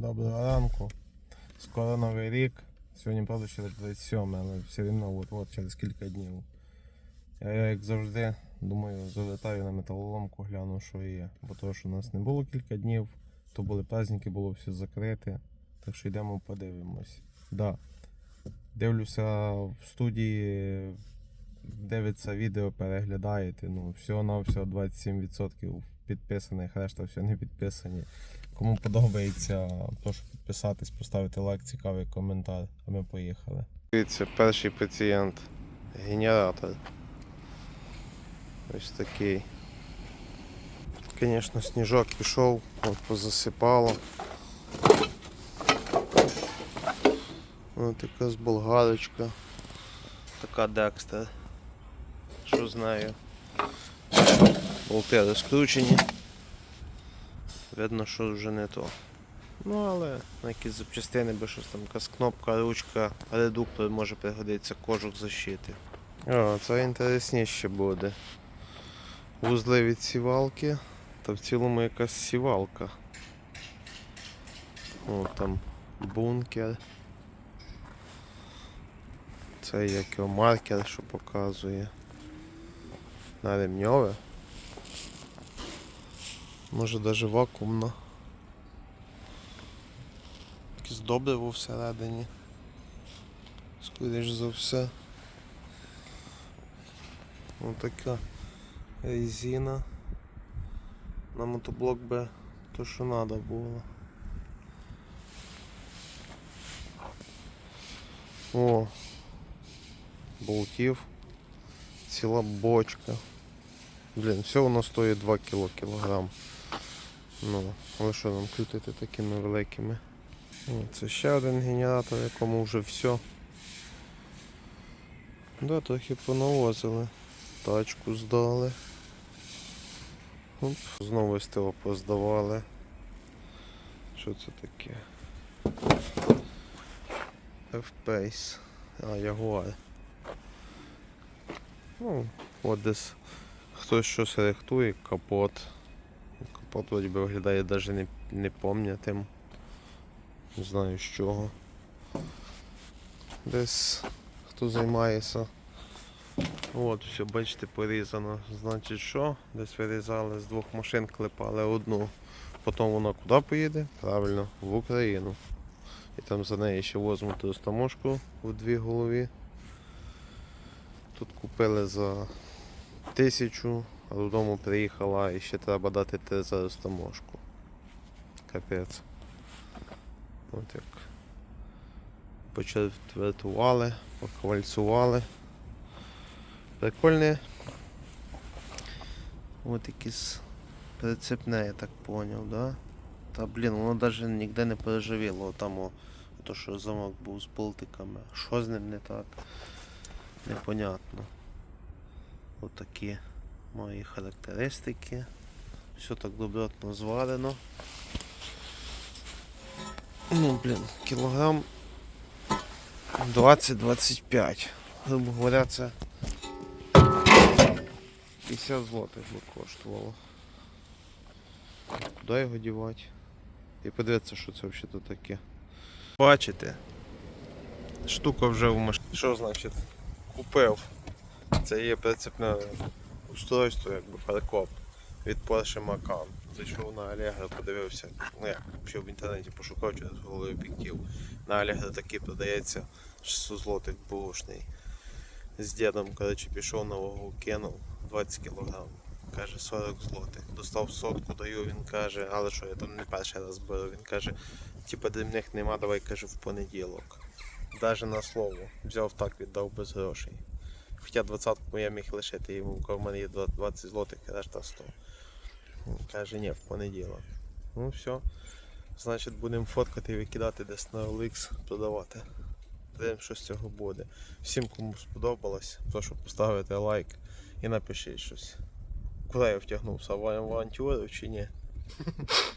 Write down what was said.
Доброго ранку. Скоро новий рік. Сьогодні, правда, ще 27, але все рівно от, от через кілька днів. Я, як завжди, думаю, залетаю на металоломку, гляну, що є. Бо того, що у нас не було кілька днів, то були праздники, було все закрите. Так що йдемо подивимось. Да. Дивлюся в студії, дивиться відео, переглядаєте. Ну, всього на всього 27% підписаних, решта все не підписані. Кому подобається, прошу підписатись, поставити лайк, цікавий коментар, а ми поїхали. Дивіться, перший пацієнт. Генератор. Ось такий. Звісно, сніжок пішов, позасипало. Ось така з болгарочка. Така Декстер. Що з нею? Болти розкручені. Видно, що вже не то. Ну, але на якісь запчастини би щось там, якась кнопка, ручка, редуктор може пригодиться, кожух защити. О, це інтересніше буде. Вузли від сівалки, та в цілому якась сівалка. О, там бункер. Це як його маркер, що показує. На ремньове. Може даже вакуумно. Якесь добриво всередині. Скоріш за все. Ось така резина. На мотоблок би то, що треба було. О! Болтів. Ціла бочка. Блін, все воно стоїть 2 кіло кілограм. Ну, але що нам крутити такими великими? Це ще один генератор, якому вже все. Да, трохи понавозили. Тачку здали. Оп. Знову СТО поздавали. Що це таке? F-Pace. А, Jaguar. Ну, от десь хтось щось рихтує, капот. Вроді би виглядає навіть не, не пам'ятим. Не знаю з чого. Десь хто займається. От, все, бачите, порізано. Значить що? Десь вирізали з двох машин, клепали одну. Потім вона куди поїде? Правильно, в Україну. І там за неї ще возьмуть розтаможку в дві голові. Тут купили за тисячу, а додому приїхала і ще треба дати три за розтаможку. Капець. От як. Почервертували, поквальцювали. Прикольне. От якісь прицепне, я так поняв, да? Та блін, воно навіть ніде не переживіло. Там то, що замок був з болтиками. Що з ним не так? Непонятно. Отакі мої характеристики. Все так добротно зварено. Ну, блін, кілограм 20-25. Грубо говоря, це 50 злотих би коштувало. Куди його дівати? І подивитися, що це взагалі тут таке. Бачите? Штука вже в машині. Що значить? Купив. Це є прицепне устройство, якби фаркоп від Porsche Macan. Зайшов на Allegro, подивився, ну як, ще в інтернеті пошукав через голови об'єктив. На Allegro такий продається 600 злотих бушний. З дідом, коротше, пішов на вагу, кинув 20 кг. Каже 40 злотих. Достав сотку, даю, він каже, але що я там не перший раз беру. Він каже, типа дрібних нема, давай каже в понеділок. Даже на слово. Взяв так, віддав без грошей. Хоча 20 я міг лишити, йому в кармані є 20 злотих, решта 100. Каже, ні, в понеділок. Ну все. Значить будемо фоткати і викидати десь на OLX, продавати. Подивимо, що з цього буде. Всім, кому сподобалось, прошу поставити лайк і напишіть щось. Куди я втягнувся? В авантюру чи ні?